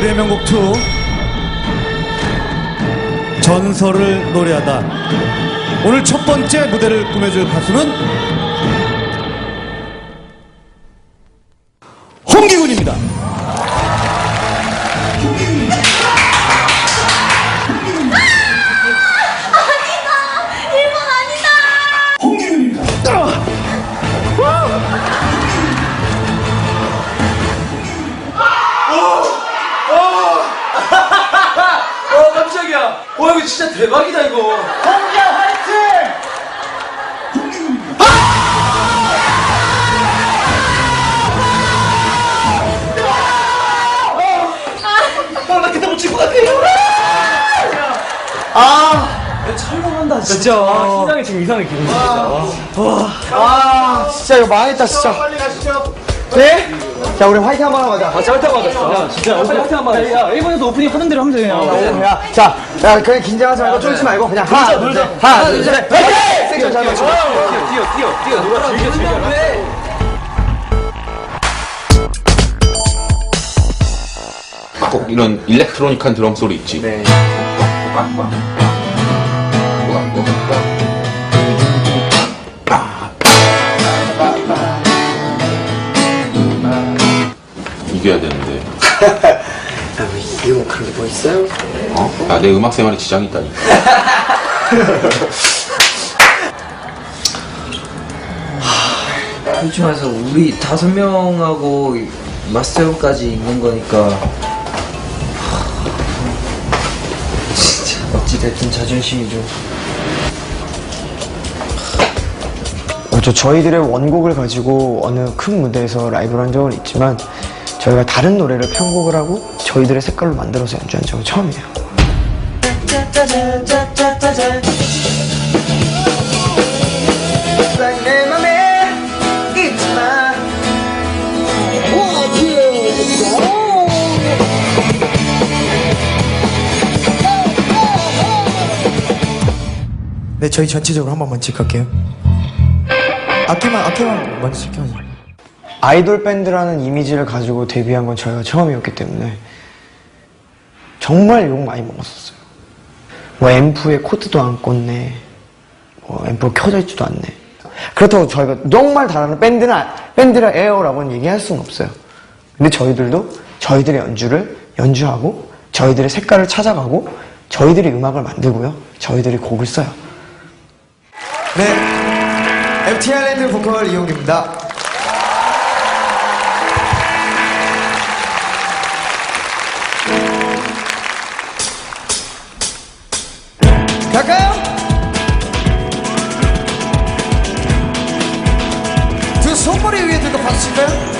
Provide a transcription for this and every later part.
2 전설을 노래하다. 오늘 첫 번째 무대를 꾸며줄 가수는 와 이거 진짜 대박이다 이거. 아나 그때 못 찍고 같아요. 아! 촬영한다 진짜. 아, 심장이 지금 이상하게 기분 진짜. 아 진짜 이거 망했다 진짜. 빨리 가시죠. 네? 자 우리 화이팅 한번 하자. 아 진짜 화이팅 받았어 야 진짜 화이팅 한번 야 일본에서 오프닝 하는 대로 하면 돼 그냥 야, 자, 야, 그냥 긴장하지 말고 쫄지 말고 그냥 하나, 둘, 셋, 하나, 둘, 셋, 화이팅! 섹션 잘 맞춰. 뛰어 뛰어 뛰어 누가 즐겨 즐겨. 꼭 이런 일렉트로닉한 드럼 소리 있지. 네. 이겨야 되는데. 이거 그런 게뭐 있어요? 어? 나내 음악 생활에 지장이 있다니까. 솔직히 말해서 우리 다섯 명하고 마스터 형까지 있는 거니까 하, 진짜 어찌됐든 자존심이 좀 그렇죠. 저희들의 원곡을 가지고 어느 큰 무대에서 라이브를 한 적은 있지만 저희가 다른 노래를 편곡을 하고 저희들의 색깔로 만들어서 연주한 적은 처음이에요. 네, 저희 전체적으로 한 번만 체크할게요. 악기만, 악기만 먼저 체크하죠. 아이돌 밴드라는 이미지를 가지고 데뷔한 건 저희가 처음이었기 때문에 정말 욕 많이 먹었었어요. 뭐 앰프에 코드도 안 꽂네. 뭐 앰프가 켜져 있지도 않네. 그렇다고 저희가 정말 잘하는 밴드는 아- 밴드라 에어라고는 얘기할 수는 없어요. 근데 저희들도 저희들의 연주를 연주하고 저희들의 색깔을 찾아가고 저희들이 음악을 만들고요. 저희들이 곡을 써요. 네. MT 아일랜드 보컬 이용기입니다. Nashville.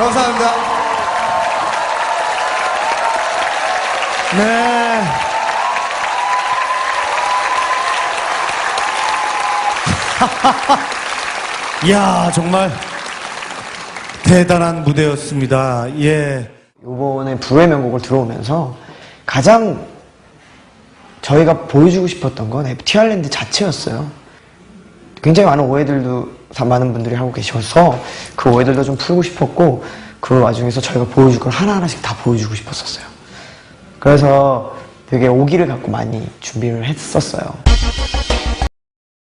감사합니다. 네. 이야, 정말 대단한 무대였습니다. 예. 요번에 불후의 명곡을 들어오면서 가장 저희가 보여주고 싶었던 건 FT 아일랜드 자체였어요. 굉장히 많은 오해들도 다 많은 분들이 하고 계셔서 그 오해들도 좀 풀고 싶었고 그 와중에서 저희가 보여줄 걸 하나하나씩 다 보여주고 싶었었어요. 그래서 되게 오기를 갖고 많이 준비를 했었어요.